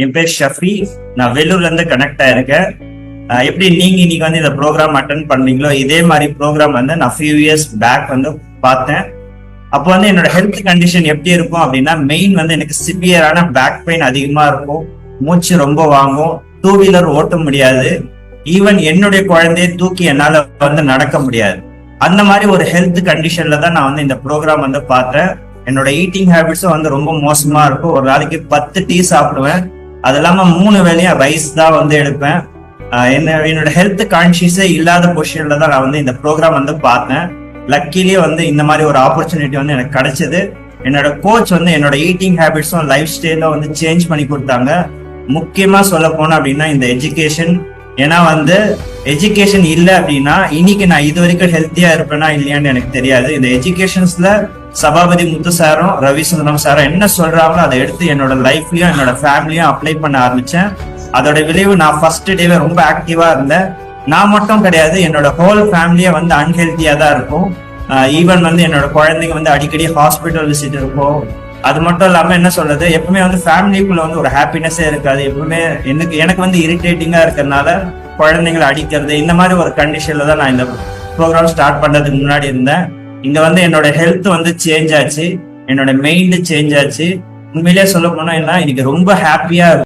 என் பேர் ஷஃபி நான் வெள்ளூர்ல இருந்து கனெக்ட் ஆயிருக்கேன் எப்படி நீங்க இன்னைக்கு வந்து இந்த ப்ரோக்ராம் அட்டன் பண்ணீங்களோ இதே மாதிரி ப்ரோக்ராம் வந்து நான் ஃபியூ இயர்ஸ் பேக் வந்து பார்த்தேன். அப்போ வந்து என்னோட ஹெல்த் கண்டிஷன் எப்படி இருக்கும் அப்படின்னா மெயின் வந்து எனக்கு சிவியரான பேக் பெயின் அதிகமா இருக்கும். மூச்சு ரொம்ப வாங்கும். டூ வீலர் ஓட்ட முடியாது. ஈவன் என்னுடைய குழந்தைய தூக்கி என்னால வந்து நடக்க முடியாது. அந்த மாதிரி ஒரு ஹெல்த் கண்டிஷன்ல தான் நான் வந்து இந்த ப்ரோக்ராம் வந்து பார்த்தேன். என்னோட ஈட்டிங் ஹேபிட்ஸும் வந்து ரொம்ப மோசமா இருக்கும். ஒரு நாளைக்கு பத்து டீ சாப்பிடுவேன். அது இல்லாம மூணு வேலையும் ரைஸ் தான் வந்து எடுப்பேன். என்ன என்னோட ஹெல்த் கான்சியஸே இல்லாத பொசிஷன்ல தான் நான் வந்து இந்த ப்ரோக்ராம் வந்து பார்த்தேன். லக்கிலேயே வந்து இந்த மாதிரி ஒரு ஆப்பர்ச்சுனிட்டி வந்து எனக்கு கிடைச்சது. என்னோட கோச் வந்து என்னோட ஈட்டிங் ஹேபிட்ஸும் லைஃப் ஸ்டைலும் வந்து சேஞ்ச் பண்ணி கொடுத்தாங்க. முக்கியமா சொல்ல போனோம் அப்படின்னா இந்த எஜுகேஷன் ஏன்னா வந்து எஜுகேஷன் இல்லை அப்படின்னா இன்னைக்கு நான் இது வரைக்கும் ஹெல்த்தியா இருப்பேனா இல்லையான்னு எனக்கு தெரியாது. இந்த எஜுகேஷன்ஸ்ல சபாபதி முத்து சாரும் ரவிசுந்தரம் சாரும் என்ன சொல்றாங்களோ அதை எடுத்து என்னோட லைஃப்லயும் என்னோட ஃபேமிலியும் அப்ளை பண்ண ஆரம்பிச்சேன். அதோட விளைவு நான் ஃபர்ஸ்ட் டேவே ரொம்ப ஆக்டிவா இருந்தேன். நான் மட்டும் கிடையாது என்னோட ஹோல் ஃபேமிலியே வந்து அன்ஹெல்த்தியா தான் இருக்கும். ஈவன் வந்து என்னோட குழந்தைங்க வந்து அடிக்கடி ஹாஸ்பிட்டல் விசிட் இருக்கும். அது மட்டும் இல்லாம என்ன சொல்றது எப்பவுமே வந்து ஃபேமிலிக்குள்ள வந்து ஒரு ஹாப்பினஸே இருக்காது. எப்பவுமே எனக்கு எனக்கு வந்து இரிட்டேட்டிங்கா இருக்கிறதுனால குழந்தைங்களை அடிக்கிறது இந்த மாதிரி ஒரு கண்டிஷன்ல தான் நான் இந்த ப்ரோக்ராம் ஸ்டார்ட் பண்றதுக்கு முன்னாடி இருந்தேன். இங்க வந்து என்னோட ஹெல்த் வந்து சேஞ்ச் ஆச்சு. என்னோட மைண்ட் சேஞ்ச் ஆச்சு. உண்மையிலேயே சொல்ல போனா என்ன இன்னைக்கு ரொம்ப ஹாப்பியா